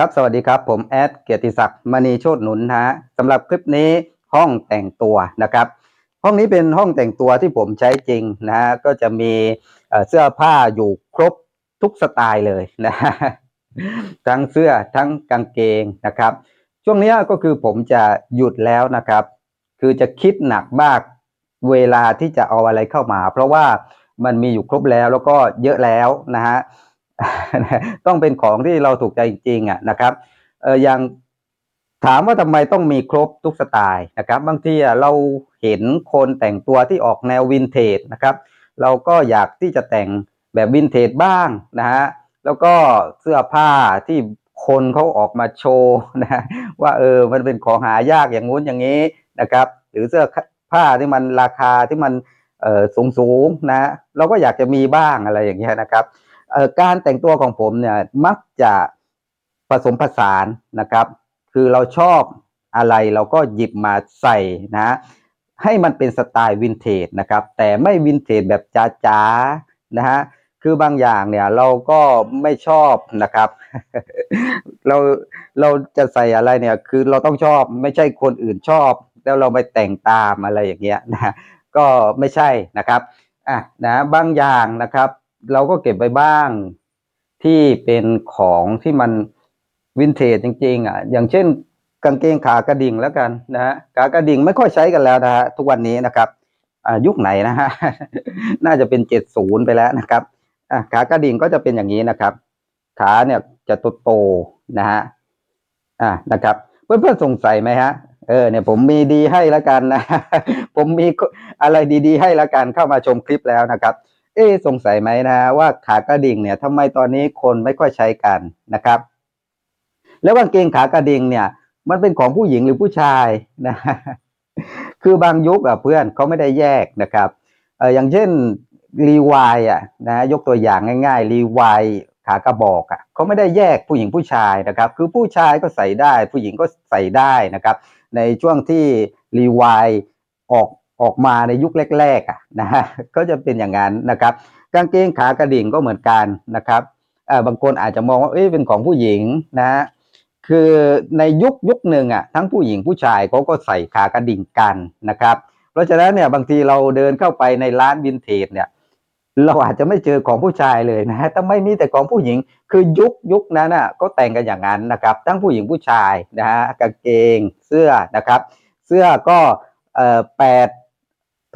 ครับสวัสดีครับ ผมแอดเกียรติศักดิ์มณีโชตหนุนฮะสำหรับคลิปนี้ห้องแต่งตัวนะครับ ห้องนี้เป็นห้องแต่งตัวที่ผมใช้จริงนะฮะก็จะมีเสื้อผ้าอยู่ครบทุกสไตล์เลยนะฮะทั้งเสื้อทั้งกางเกงนะครับ ช่วงนี้ก็คือผมจะหยุดแล้วนะครับ คือจะคิดหนักมากเวลาที่จะเอาอะไรเข้ามา เพราะว่ามันมีอยู่ครบแล้วแล้วก็เยอะแล้วนะฮะ ต้องเป็นของที่เราถูกใจจริงๆอะนะครับเอออย่างถามว่าทำไมต้องมีครบทุกสไตล์นะครับ บางทีเราเห็นคนแต่งตัวที่ออกแนววินเทจนะครับ เราก็อยากที่จะแต่งแบบวินเทจบ้างนะฮะแล้วก็เสื้อผ้าที่คนเขาออกมาโชว์นะว่าเออมันเป็นของหายากอย่างงู้นอย่างนี้นะครับ หรือเสื้อผ้าที่มันราคาที่มันเออสูงสูงๆนะ เราก็อยากจะมีบ้างอะไรอย่างเงี้ยนะครับ การแต่งตัวของผมเนี่ยมักจะผสมผสานนะครับ คือเราชอบอะไรเราก็หยิบมาใส่นะ ให้มันเป็นสไตล์วินเทจนะครับ แต่ไม่วินเทจแบบจ๋าๆนะฮะคือบางอย่างเนี่ยเราก็ไม่ชอบนะครับ เราเราจะใส่อะไรเนี่ยคือเราต้องชอบไม่ใช่คนอื่นชอบ แล้วเราไปแต่งตามอะไรอย่างเงี้ยนะก็ไม่ใช่นะครับอะนะบางอย่างนะครับ เราก็เก็บไว้บ้างที่เป็นของที่มันวินเทจจริง ๆ อะ อย่างเช่น กางเกงขากระดิ่งแล้วกันนะฮะขากระดิ่งไม่ค่อยใช้กันแล้วนะฮะทุกวันนี้นะครับอ่ายุคไหนนะฮะน่าจะเป็นเจ็ดศูนย์ไปแล้วนะครับอะขากระดิ่งก็จะเป็นอย่างนี้นะครับ ขาเนี่ยจะโตๆนะฮะอ่านะครับ เพื่อนๆสงสัยไหมฮะเออเนี่ยผมมีดีให้แล้วกันนะ ผมมีอะไรดีๆ ให้แล้วกันเข้ามาชมคลิปแล้วนะครับ เอ๊ะสงสัยไหมนะว่าขากระดิ่งเนี่ยทำไมตอนนี้คนไม่ค่อยใช้กันนะครับ แล้วกางเกงขากระดิ่งเนี่ย มันเป็นของผู้หญิงหรือผู้ชายนะคือบางยุคอะเพื่อนเขาไม่ได้แยกนะครับเอออย่างเช่นรีวายอะนะยกตัวอย่างง่าย ๆ รีวายขากระบอกอะเขาไม่ได้แยกผู้หญิงผู้ชายนะครับ คือผู้ชายก็ใส่ได้ ผู้หญิงก็ใส่ได้นะครับ ในช่วงที่รีวายออก ออกมาในยุคแรกๆอะนะฮะก็จะเป็นอย่างนั้นนะครับ กางเกงขากระดิ่งก็เหมือนกันนะครับเอ่อบางคนอาจจะมองว่าเอ้ยเป็นของผู้หญิงนะคือในยุคยุคหนึ่งอะทั้งผู้หญิงผู้ชายเขาก็ใส่ขากระดิ่งกันนะครับ เพราะฉะนั้นเนี่ยบางทีเราเดินเข้าไปในร้านวินเทจเนี่ยเราอาจจะไม่เจอของผู้ชายเลยนะฮะแต่ไม่มีแต่ของผู้หญิง คือยุคยุคนั้นอะก็แต่งกันอย่างนั้นนะครับ ทั้งผู้หญิงผู้ชายนะฮะกางเกงเสื้อนะครับ เสื้อก็เอ่อแปด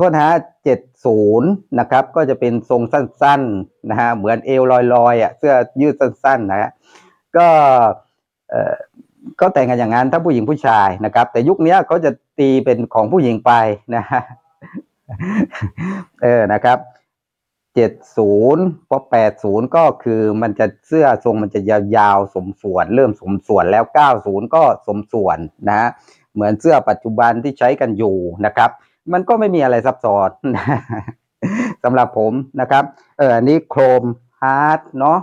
ทษนะฮะเจ็ดศูนย์นะครับ ก็จะเป็นทรงสั้นๆนะฮะเหมือนเอวลอยๆอะเสื้อยืดสั้นๆนะฮะก็เอ่อก็แต่งกันอย่างนั้นถ้าผู้หญิงผู้ชายนะครับ แต่ยุคนี้เขาจะตีเป็นของผู้หญิงไปนะฮะเออนะครับเจ็ดศูนย์พอแปดศูนย์ก็คือมันจะเสื้อทรงมันจะยาวๆสมส่วน เริ่มสมส่วนแล้วเก้าศูนย์ก็สมส่วนนะฮะเหมือนเสื้อปัจจุบันที่ใช้กันอยู่นะครับ มันก็ไม่มีอะไรซับซ้อนสำหรับผมนะครับ เอออันนี้โครมฮาร์ดเนาะ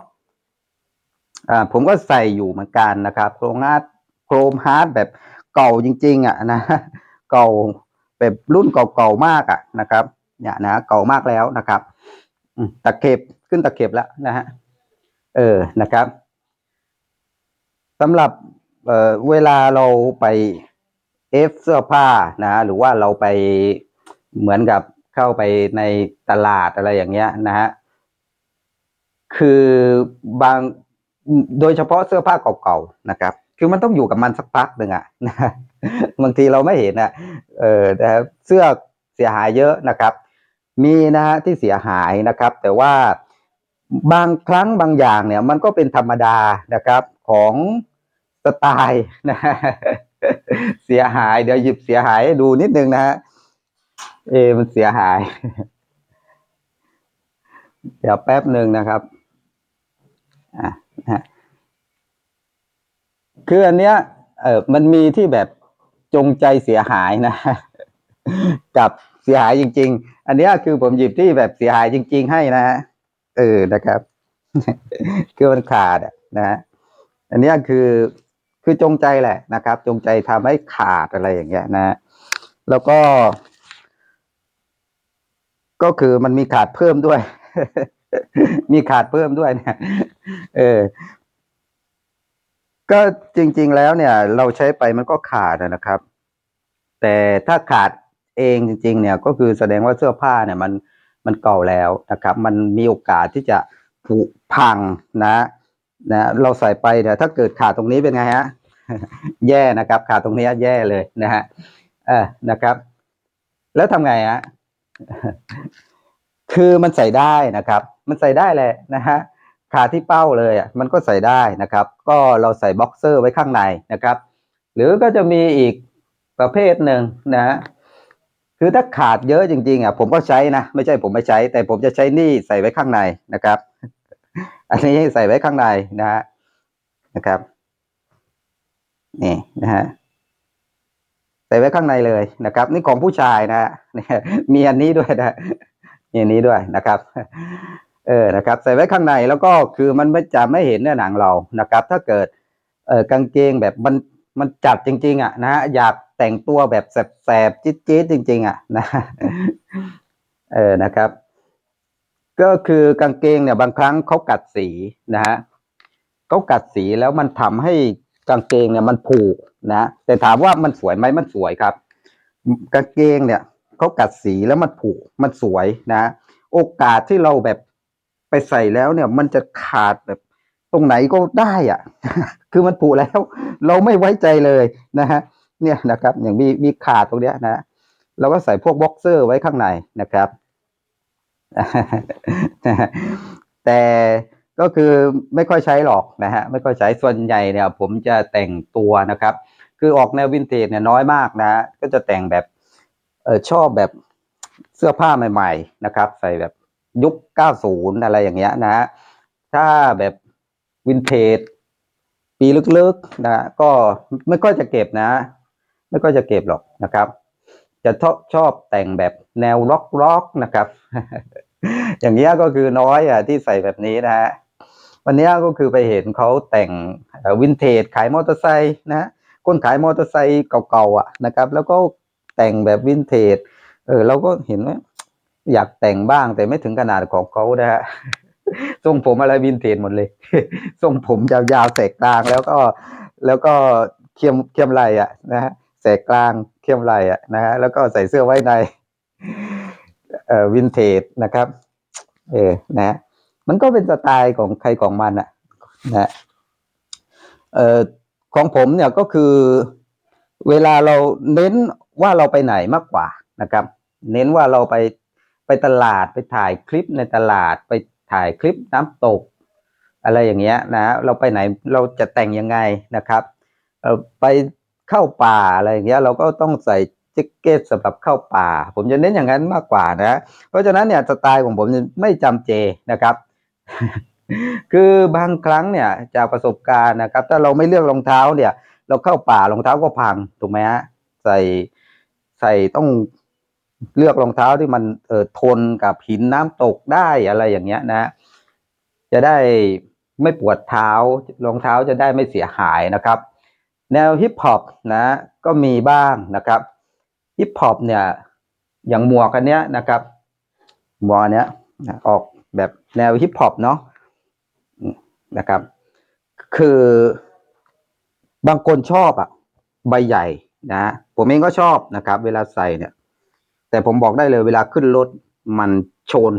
อ่าผมก็ใส่อยู่เหมือนกันนะครับ โครมฮาร์ดโครมฮาร์ดแบบเก่าจริง ๆ อะนะเก่าแบบรุ่นเก่าๆมากอะนะครับ เนี่ยนะเก่ามากแล้วนะครับตะเข็บขึ้นตะเข็บแล้วนะฮะเออนะครับสำหรับเเวลาเราไป เอฟเสื้อผ้านะหรือว่าเราไปเหมือนกับเข้าไปในตลาดอะไรอย่างเงี้ยนะฮะคือบางโดยเฉพาะเสื้อผ้าเก่าๆนะครับ คือมันต้องอยู่กับมันสักพักหนึ่งอะนะบางทีเราไม่เห็นอะเออนะครับเสื้อเสียหายเยอะนะครับ มีนะฮะที่เสียหายนะครับ แต่ว่าบางครั้งบางอย่างเนี่ย มันก็เป็นธรรมดานะครับของสไตล์นะ เสียหายเดี๋ยวหยิบเสียหายดูนิดนึงนะฮะเอ มันเสียหาย เดี๋ยวแป๊บหนึ่งนะครับอะนะฮะคืออันเนี้ย เออมันมีที่แบบจงใจเสียหายนะ กับเสียหายจริง ๆ อันเนี้ยคือผมหยิบที่แบบเสียหายจริง ๆ ให้นะฮะเออนะครับ คือมันขาดอะนะฮะอันเนี้ยคือ คือจงใจแหละนะครับ จงใจทำให้ขาดอะไรอย่างเงี้ยนะ แล้วก็ ก็คือมันมีขาดเพิ่มด้วย มีขาดเพิ่มด้วยเนะเออ ก็จริง ๆ แล้วเนี่ย เราใช้ไปมันก็ขาดนะครับ แต่ถ้าขาดเองจริง ๆ เนี่ย ก็คือแสดงว่าเสื้อผ้าเนี่ย มันมันเก่าแล้วนะครับ มันมีโอกาสที่จะผุพังนะนะเราใส่ไปเนี่ยถ้าเกิดขาดตรงนี้เป็นไงฮะ แย่นะครับ ขาดตรงนี้แย่เลยนะฮะเออนะครับ แล้วทำไงฮะคือมันใส่ได้นะครับ มันใส่ได้แหละนะฮะขาที่เป้าเลยอะมันก็ใส่ได้นะครับ ก็เราใส่บ็อกเซอร์ไว้ข้างในนะครับ หรือก็จะมีอีกประเภทหนึ่งนะฮะคือถ้าขาดเยอะจริงๆอะผมก็ใช้นะ ไม่ใช่ผมไม่ใช้ แต่ผมจะใช้นี่ใส่ไว้ข้างในนะครับ อันนี้ใส่ไว้ข้างในนะฮะนะครับ นี่นะฮะใส่ไว้ข้างในเลยนะครับ นี่ของผู้ชายนะฮะมีอันนี้ด้วยนะมีอันนี้ด้วยนะครับเออนะครับ ใส่ไว้ข้างในแล้วก็คือมันไม่จะไม่เห็นเนื้อหนังเรานะครับ ถ้าเกิดเออกางเกงแบบมันมันจัดจริง ๆ อะนะฮะอยากแต่งตัวแบบแสบๆจี๊ดๆจริง ๆ อะนะเออนะครับ ก็คือกางเกงเนี่ยบางครั้งเขากัดสีนะฮะเขากัดสีแล้วมันทำให้ กางเกงเนี่ยมันผูกนะแต่ถามว่ามันสวยไหมมันสวยครับ กางเกงเนี่ยเขากัดสีแล้วมันผูกมันสวยนะ โอกาสที่เราแบบไปใส่แล้วเนี่ย มันจะขาดแบบตรงไหนก็ได้อะคือมันผุแล้ว เราไม่ไว้ใจเลยนะฮะเนี่ยนะครับ อย่างมีมีขาดตรงเนี้ยนะเราก็ใส่พวกบ็อกเซอร์ไว้ข้างในนะครับ แต่ ก็คือไม่ค่อยใช้หรอกนะฮะไม่ค่อยใช้ส่วนใหญ่เนี่ย ผมจะแต่งตัวนะครับ คือออกแนววินเทจเนี่ยน้อยมากนะก็จะแต่งแบบเออชอบแบบเสื้อผ้าใหม่ ๆ นะครับ ใส่แบบยุค 90 อะไรอย่างเงี้ยนะฮะถ้าแบบวินเทจปีลึกๆนะก็ไม่ค่อยจะเก็บนะ ไม่ค่อยจะเก็บหรอกนะครับ จะชอบชอบแต่งแบบแนวร็อกร็อกนะครับ อย่างเงี้ยก็คือน้อยอะที่ใส่แบบนี้นะฮะ วันนี้ก็คือไปเห็นเขาแต่งวินเทจขายมอเตอร์ไซค์นะคนขายมอเตอร์ไซค์เก่าๆอะนะครับ แล้วก็แต่งแบบวินเทจเออเราก็เห็นว่าอยากแต่งบ้างแต่ไม่ถึงขนาดของเขานะฮะทรงผมอะไรวินเทจหมดเลยทรงผมยาวๆแสกกลางแล้วก็แล้วก็เคียมเคียมไหลอะนะฮะแสกกลางเคียมไหลอะนะฮะแล้วก็ใส่เสื้อไว้ในเอ่อวินเทจนะครับ เออนะ มันก็เป็นสไตล์ของใครของมันอะนะเอ่อของผมเนี่ยก็คือเวลาเราเน้นว่าเราไปไหนมากกว่านะครับ เน้นว่าเราไปไปตลาดไปถ่ายคลิปในตลาดไปถ่ายคลิปน้ำตก อะไรอย่างเงี้ยนะเราไปไหนเราจะแต่งยังไงนะครับเออไปเข้าป่าอะไรอย่างเงี้ยเราก็ต้องใส่แจ็คเก็ตสำหรับเข้าป่า ผมจะเน้นอย่างนั้นมากกว่านะ เพราะฉะนั้นเนี่ยสไตล์ของผมไม่จำเจนะครับ คือบางครั้งเนี่ยจากประสบการณ์นะครับ ถ้าเราไม่เลือกรองเท้าเนี่ย เราเข้าป่ารองเท้าก็พังถูกไหมฮะใส่ใส่ต้องเลือกรองเท้าที่มันเอ่อทนกับหินน้ำตกได้อะไรอย่างเงี้ยนะ จะได้ไม่ปวดเท้ารองเท้าจะได้ไม่เสียหายนะครับ แนวฮิปฮอปนะก็มีบ้างนะครับฮิปฮอปเนี่ยอย่างหมวกอันเนี้ยนะครับหมวกอันเนี้ยออก แบบแนวฮิปฮอปเนาะนะครับ คือบางคนชอบอะใบใหญ่นะผมเองก็ชอบนะครับ เวลาใส่เนี่ย แต่ผมบอกได้เลยเวลาขึ้นรถมันชน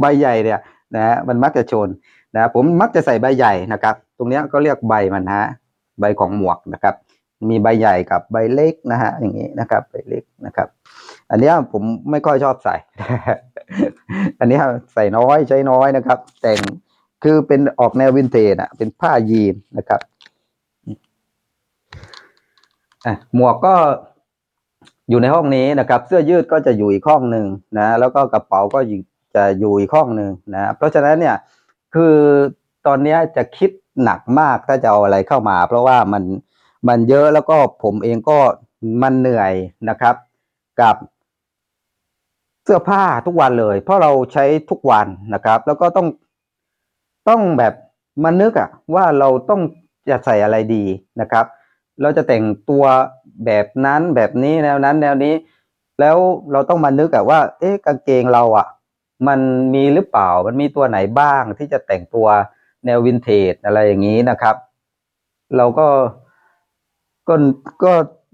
ใบใหญ่เนี่ยนะฮะมันมักจะชนนะผมมักจะใส่ใบใหญ่นะครับ ตรงนี้ก็เรียกใบมันฮะใบของหมวกนะครับ มีใบใหญ่กับใบเล็กนะฮะอย่างนี้นะครับ ใบเล็กนะครับ อันนี้ผมไม่ค่อยชอบใส่ อันนี้ใส่น้อยใช้น้อยนะครับ แต่งคือเป็นออกแนววินเทจอะ เป็นผ้ายีนนะครับอะหมวกก็อยู่ในห้องนี้นะครับ เสื้อยืดก็จะอยู่อีกห้องหนึ่งนะ แล้วก็กระเป๋าก็จะอยู่อีกห้องหนึ่งนะ เพราะฉะนั้นเนี่ยคือตอนนี้จะคิดหนักมากถ้าจะเอาอะไรเข้ามา เพราะว่ามันมันเยอะแล้วก็ผมเองก็มันเหนื่อยนะครับ กับ เสื้อผ้าทุกวันเลย เพราะเราใช้ทุกวันนะครับ แล้วก็ต้องต้องแบบมานึกอะว่าเราต้องจะใส่อะไรดีนะครับ เราจะแต่งตัวแบบนั้นแบบนี้แนวนั้นแนวนี้ แล้วเราต้องมานึกอะว่า เอ๊ะกางเกงเราอะมันมีหรือเปล่ามันมีตัวไหนบ้างที่จะแต่งตัวแนววินเทจอะไรอย่างนี้นะครับ เราก็ก็ก็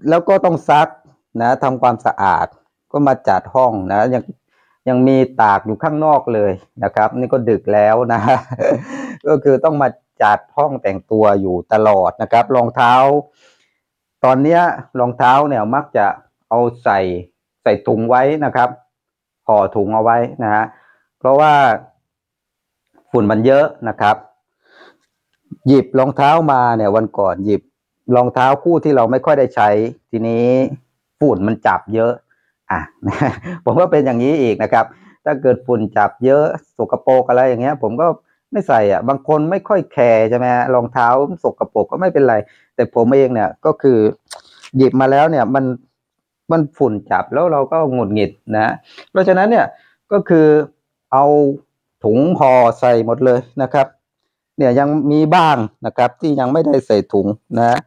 แล้วก็ต้องซักนะทำความสะอาด ก็มาจัดห้องนะ ยังยังมีตากอยู่ข้างนอกเลยนะครับ นี่ก็ดึกแล้วนะ ก็คือต้องมาจัดห้องแต่งตัวอยู่ตลอดนะครับรองเท้า ตอนเนี้ยรองเท้าเนี่ยมักจะเอาใส่ใส่ถุงไว้นะครับห่อถุงเอาไว้นะฮะเพราะว่าฝุ่นมันเยอะนะครับ หยิบรองเท้ามาเนี่ยวันก่อนหยิบรองเท้าคู่ที่เราไม่ค่อยได้ใช้ ทีนี้ฝุ่นมันจับเยอะ อะผมก็เป็นอย่างนี้อีกนะครับ ถ้าเกิดฝุ่นจับเยอะสกปรกอะไรอย่างเงี้ย ผมก็ไม่ใส่อะ บางคนไม่ค่อยแคร์ใช่ไหมรองเท้าสกปรกก็ไม่เป็นไร แต่ผมเองเนี่ยก็คือหยิบมาแล้วเนี่ยมันมันฝุ่นจับแล้วเราก็หงุดหงิดนะ เพราะฉะนั้นเนี่ยก็คือเอาถุงห่อใส่หมดเลยนะครับ เนี่ยยังมีบ้างนะครับที่ยังไม่ได้ใส่ถุงนะ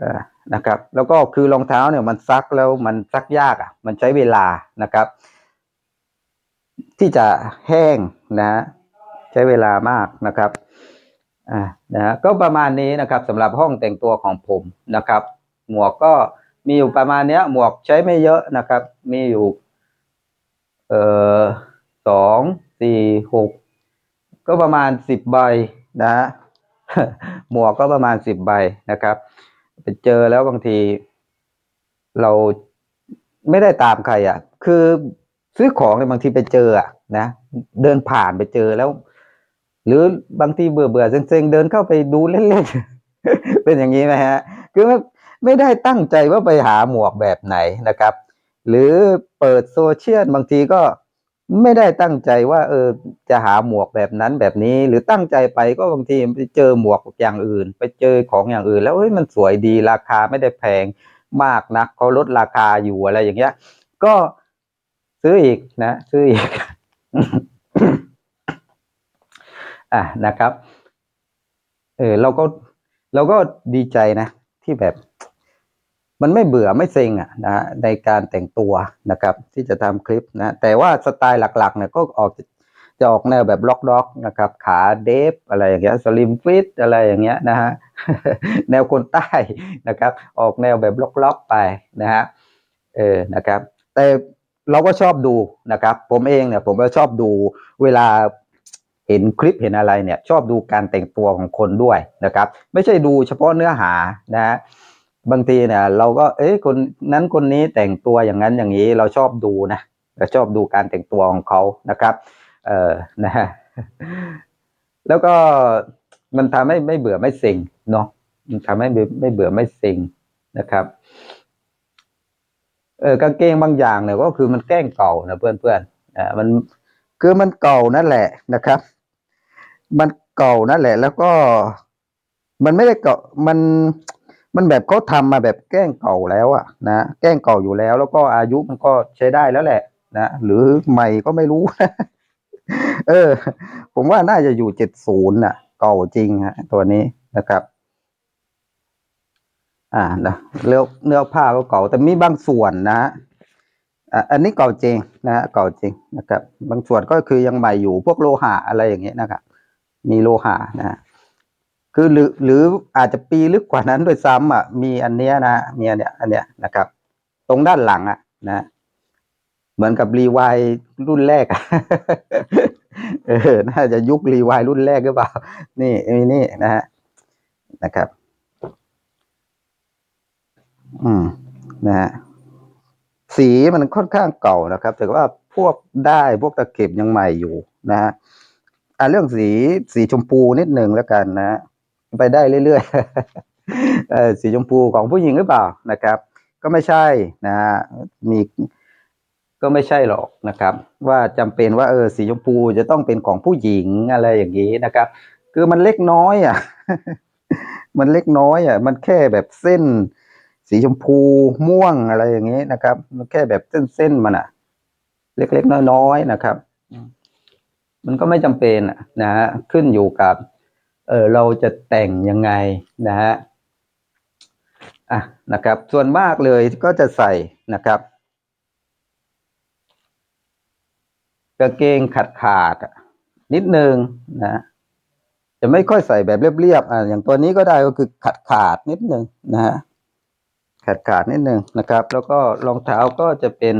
อ่อ นะครับ แล้วก็คือรองเท้าเนี่ยมันซักแล้วมันซักยากอะ มันใช้เวลานะครับ ที่จะแห้งนะ ใช้เวลามากนะครับอ่านะฮะก็ประมาณนี้นะครับสำหรับห้องแต่งตัวของผมนะครับ หมวกก็มีอยู่ประมาณเนี้ย หมวกใช้ไม่เยอะนะครับ มีอยู่เอ่อสองสี่หกก็ประมาณสิบใบนะฮะหมวกก็ประมาณสิบใบนะครับ ไปเจอแล้วบางที เราไม่ได้ตามใครอะ คือซื้อของเนี่ยบางทีไปเจออะนะเดินผ่านไปเจอแล้ว หรือบางทีเบื่อเบื่อเซ็งๆเดินเข้าไปดูเล่นๆเป็นอย่างนี้ไหมฮะ คือไม่ไม่ได้ตั้งใจว่าไปหาหมวกแบบไหนนะครับ หรือเปิดโซเชียลบางทีก็ ไม่ได้ตั้งใจว่าเออจะหาหมวกแบบนั้นแบบนี้ หรือตั้งใจไปก็บางทีไปเจอหมวกอย่างอื่น ไปเจอของอย่างอื่น แล้วเฮ้ยมันสวยดีราคาไม่ได้แพงมากนักเขาลดราคาอยู่อะไรอย่างเงี้ย ก็ซื้ออีกนะซื้ออีกอะนะครับ เออเราก็เราก็ดีใจนะที่แบบ มันไม่เบื่อไม่เซ็งอะนะฮะในการแต่งตัวนะครับ ที่จะทำคลิปนะแต่ว่าสไตล์หลักๆเนี่ยก็ออกจะออกแนวแบบล็อกด็อกนะครับ ขาเดฟอะไรอย่างเงี้ยสลิมฟิตอะไรอย่างเงี้ยนะฮะแนวคนใต้นะครับ ออกแนวแบบล็อกๆไปนะฮะเออนะครับ แต่เราก็ชอบดูนะครับ ผมเองเนี่ยผมก็ชอบดูเวลาเห็นคลิปเห็นอะไรเนี่ย ชอบดูการแต่งตัวของคนด้วยนะครับ ไม่ใช่ดูเฉพาะเนื้อหานะฮะ บางทีเนี่ย เราก็เอ้ยคนนั้นคนนี้แต่งตัวอย่างนั้นอย่างนี้เราชอบดูนะเราชอบดูการแต่งตัวของเขานะครับ เออนะฮะแล้วก็มันทำให้ไม่เบื่อไม่เซ็งเนาะมันทำให้ไม่ไม่เบื่อไม่เซ็งนะครับเออกางเกงบางอย่างเนี่ยก็คือมันแกล้งเก่านะเพื่อนเพื่อนอ่ามันคือมันเก่านั่นแหละนะครับ มันเก่านั่นแหละ แล้วก็ มันไม่ได้เก่ามัน มันแบบเขาทำมาแบบแกล้งเก่าแล้วอะนะแกล้งเก่าอยู่แล้ว แล้วก็อายุมันก็ใช้ได้แล้วแหละ นะหรือใหม่ก็ไม่รู้เออ ผมว่าน่าจะอยู่เจ็ดศูนย์น่ะ เก่าจริงฮะตัวนี้นะครับ อ่านะเนื้อเนื้อผ้าก็เก่าแต่มีบางส่วนนะอะอันนี้เก่าจริงนะฮะเก่าจริงนะครับ บางส่วนก็คือยังใหม่อยู่พวกโลหะอะไรอย่างเงี้ยนะครับ มีโลหะนะ คือหรือหรืออาจจะปีลึกกว่านั้นด้วยซ้ำอะมีอันเนี้ยนะมีอันเนี้ยอันเนี้ยนะครับ ตรงด้านหลังอะนะเหมือนกับรีวายรุ่นแรกเออน่าจะยุครีวายรุ่นแรกหรือเปล่า นี่มีนี่นะฮะนะครับ อืมนะฮะสีมันค่อนข้างเก่านะครับ แต่ว่าพวกได้พวกตะเข็บยังใหม่อยู่นะฮะอ่าเรื่องสีสีชมพูนิดหนึ่งแล้วกันนะ ไปได้เรื่อยๆสีชมพูของผู้หญิงหรือเปล่านะครับ ก็ไม่ใช่นะฮะมีก็ไม่ใช่หรอกนะครับ ว่าจำเป็นว่าเออสีชมพูจะต้องเป็นของผู้หญิงอะไรอย่างนี้นะครับ คือมันเล็กน้อยอะ มันเล็กน้อยอะ มันแค่แบบเส้น สีชมพูม่วงอะไรอย่างนี้นะครับ มันแค่แบบเส้นๆมันอะ เล็กๆน้อยๆนะครับ มันก็ไม่จำเป็นนะฮะขึ้นอยู่กับ เออเราจะแต่งยังไงนะฮะอะนะครับ ส่วนมากเลยก็จะใส่นะครับกางเกงขาดขาดนิดนึงนะจะไม่ค่อยใส่แบบเรียบๆอ่าอย่างตัวนี้ก็ได้ก็คือขาดขาดนิดนึงนะฮะขาดขาดนิดนึงนะครับ แล้วก็รองเท้าก็จะเป็น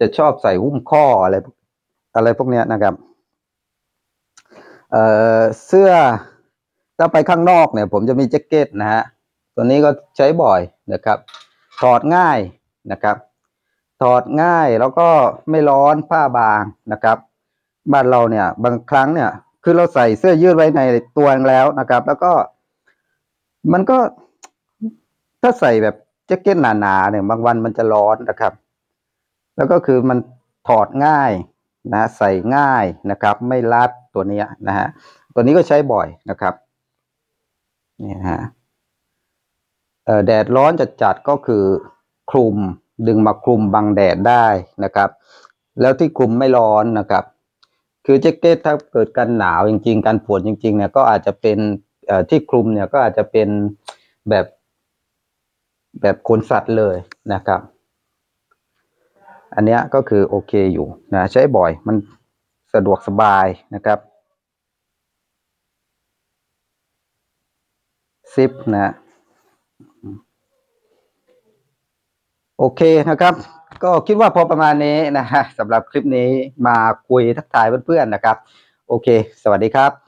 จะชอบใส่หุ้มข้ออะไรอะไรพวกเนี้ยนะครับ เอ่อเสื้อถ้าไปข้างนอกเนี่ย ผมจะมีแจ็คเก็ตนะฮะตัวนี้ก็ใช้บ่อยนะครับ ถอดง่ายนะครับ ถอดง่ายแล้วก็ไม่ร้อนผ้าบางนะครับ บ้านเราเนี่ย บางครั้งเนี่ยคือเราใส่เสื้อยืดไว้ในตัวเองแล้วนะครับ แล้วก็ มันก็ถ้าใส่แบบแจ็คเก็ตหนาๆเนี่ย บางวันมันจะร้อนนะครับ แล้วก็คือมันถอดง่ายนะ ใส่ง่ายนะครับ ไม่รัด ตัวนี้นะฮะตัวนี้ก็ใช้บ่อยนะครับนี่ฮะแดดร้อนจัดจัดๆก็คือคลุมดึงมาคลุมบังแดดได้นะครับ แล้วที่คลุมไม่ร้อนนะครับ คือแจ็คเก็ตถ้าเกิดกันหนาวจริง ๆกันฝนจริงๆเนี่ยก็อาจจะเป็นที่คลุมเนี่ยก็อาจจะเป็นแบบแบบขนสัตว์เลยนะครับ อันนี้ก็คือโอเคอยู่นะใช้บ่อยมันสะดวกสบายนะครับ สิบนะโอเคนะครับ ก็คิดว่าพอประมาณนี้นะฮะสำหรับคลิปนี้มาคุยทักทายเพื่อนๆนะครับ โอเค สวัสดีครับ